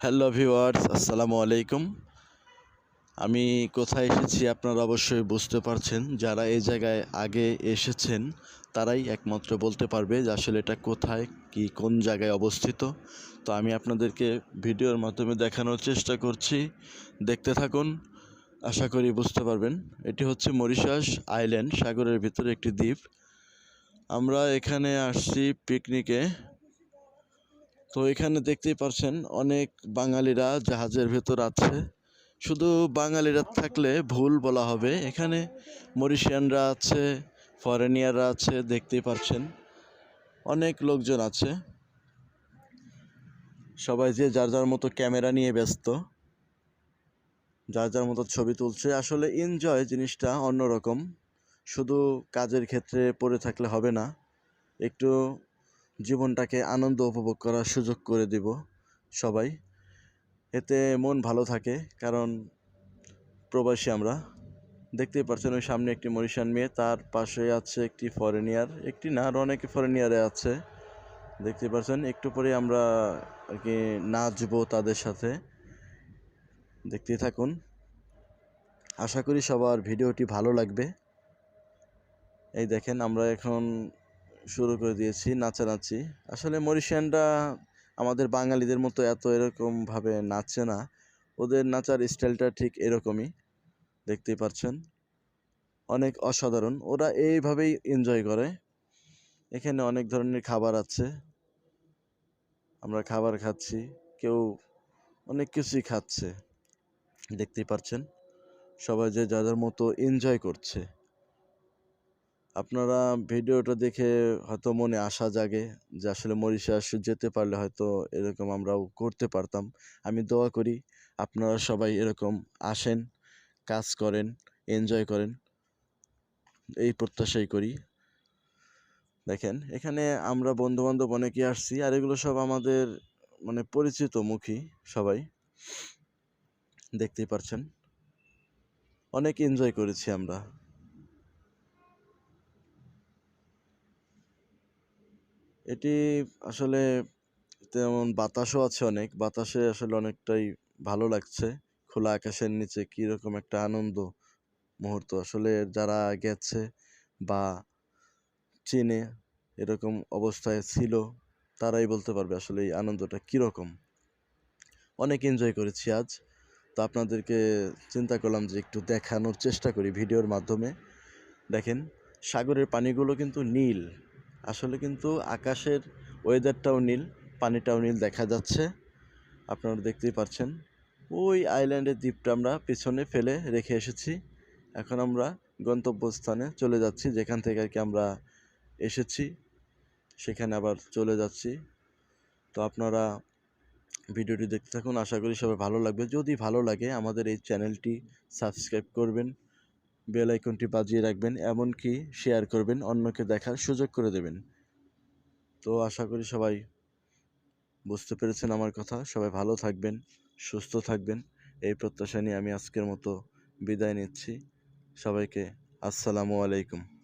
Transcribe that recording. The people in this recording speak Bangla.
হ্যালো ভিওয়ার্স আসসালামু আলাইকুম। আমি কোথায় এসেছি আপনারা অবশ্যই বুঝতে পারছেন। যারা এই জায়গায় আগে এসেছেন, তারাই একমাত্র বলতে পারবে যে আসলে এটা কোথায়, কি, কোন জায়গায় অবস্থিত। তো আমি আপনাদেরকে ভিডিওর মাধ্যমে দেখানোর চেষ্টা করছি। দেখতে থাকুন, আশা করি বুঝতে পারবেন। এটি হচ্ছে মরিশাস আইল্যান্ড, সাগরের ভিতরে একটি দ্বীপ। আমরা এখানে আসছি পিকনিকে তো এখানে দেখতেই পারছেন অনেক বাঙালিরা জাহাজের ভেতর আছে। শুধু বাঙালিরা থাকলে ভুল বলা হবে। এখানে মরিশিয়ানরা আছে, ফরেনিয়াররা আছে, দেখতেই পারছেন। অনেক লোকজন আছে। সবাই যে যার যার মতো ক্যামেরা নিয়ে ব্যস্ত, যার যার মতো ছবি তুলছে। আসলে এনজয় জিনিসটা অন্যরকম। শুধু কাজের ক্ষেত্রে পড়ে থাকলে হবে না। একটু জীবনটাকে আনন্দ উপভোগ করার সুযোগ করে দিব সবাই। এতে মন ভালো থাকে, কারণ প্রবাসী আমরা। দেখতেই পাচ্ছেন ওই সামনে একটি মরিশান মেয়ে, তার পাশে আছে একটি ফরেনিয়ার একটি না আরও অনেক ফরেনিয়ারে আছে। দেখতে পাচ্ছেন একটু পরে আমরা আর কি নাচবো তাদের সাথে। দেখতেই থাকুন। আশা করি সবার ভিডিওটি ভালো লাগবে। এই দেখেন, আমরা এখন শুরু করে দিয়েছি, নাচানাচি। আসলে মরিশিয়ানরা আমাদের বাঙালিদের মতো এত এরকমভাবে নাচে না। ওদের নাচার স্টাইলটা ঠিক এরকমই, দেখতেই পাচ্ছেন। অনেক অসাধারণ, ওরা এইভাবেই এনজয় করে। এখানে অনেক ধরনের খাবার আছে। আমরা খাবার খাচ্ছি, কেউ অনেক কিছুই খাচ্ছে, দেখতেই পাচ্ছেন। সবাই যে যাদের মতো এনজয় করছে। আপনারা ভিডিওটা দেখে হয়তো মনে আশা জাগে যে আসলে মরিশাস যেতে পারলে হয়তো এরকম আমরাও করতে পারতাম। আমি দোয়া করি আপনারা সবাই এরকম আসেন, কাজ করেন, এনজয় করেন। এই প্রত্যাশাই করি। দেখেন, এখানে আমরা বন্ধুবান্ধব অনেকে আসছি আর এগুলো সব আমাদের মানে পরিচিত মুখী সবাই। দেখতেই পারছেন। অনেক এনজয় করেছি আমরা। এটি আসলে তেমন বাতাসও আছে অনেক। বাতাসে আসলে অনেকটাই ভালো লাগছে। খোলা আকাশের নিচে কীরকম একটা আনন্দ মুহূর্ত আসলে যারা গেছে বা চেনে এরকম অবস্থায় ছিল, তারাই বলতে পারবে আসলে এই আনন্দটা কীরকম। অনেক এনজয় করেছি আজ। তো আপনাদেরকে চিন্তা করলাম যে একটু দেখানোর চেষ্টা করি ভিডিওর মাধ্যমে। দেখেন, সাগরের পানিগুলো কিন্তু নীল। আসলে কিন্তু আকাশের ওয়েদারটাও নীল, পানিটাও নীল দেখা যাচ্ছে। আপনারা দেখতেই পাচ্ছেন ওই আইল্যান্ডের দ্বীপটা আমরা পিছনে ফেলে রেখে এসেছি। এখন আমরা গন্তব্যস্থানে চলে যাচ্ছি, যেখান থেকে আর কি আমরা এসেছি। সেখানে আবার চলে যাচ্ছি। তো আপনারা ভিডিওটি দেখতে থাকুন। আশা করি সবাই ভালো লাগবে। যদি ভালো লাগে আমাদের এই চ্যানেলটি সাবস্ক্রাইব করবেন। বেল আইকনটি বাজিয়ে রাখবেন, এমনকি শেয়ার করবেন, অন্যকে দেখার সুযোগ করে দেবেন। তো আশা করি সবাই বুঝতে পেরেছেন আমার কথা। সবাই ভালো থাকবেন, সুস্থ থাকবেন। এই প্রত্যাশা নিয়ে আমি আজকের মতো বিদায় নিচ্ছি। সবাইকে আসসালামু আলাইকুম।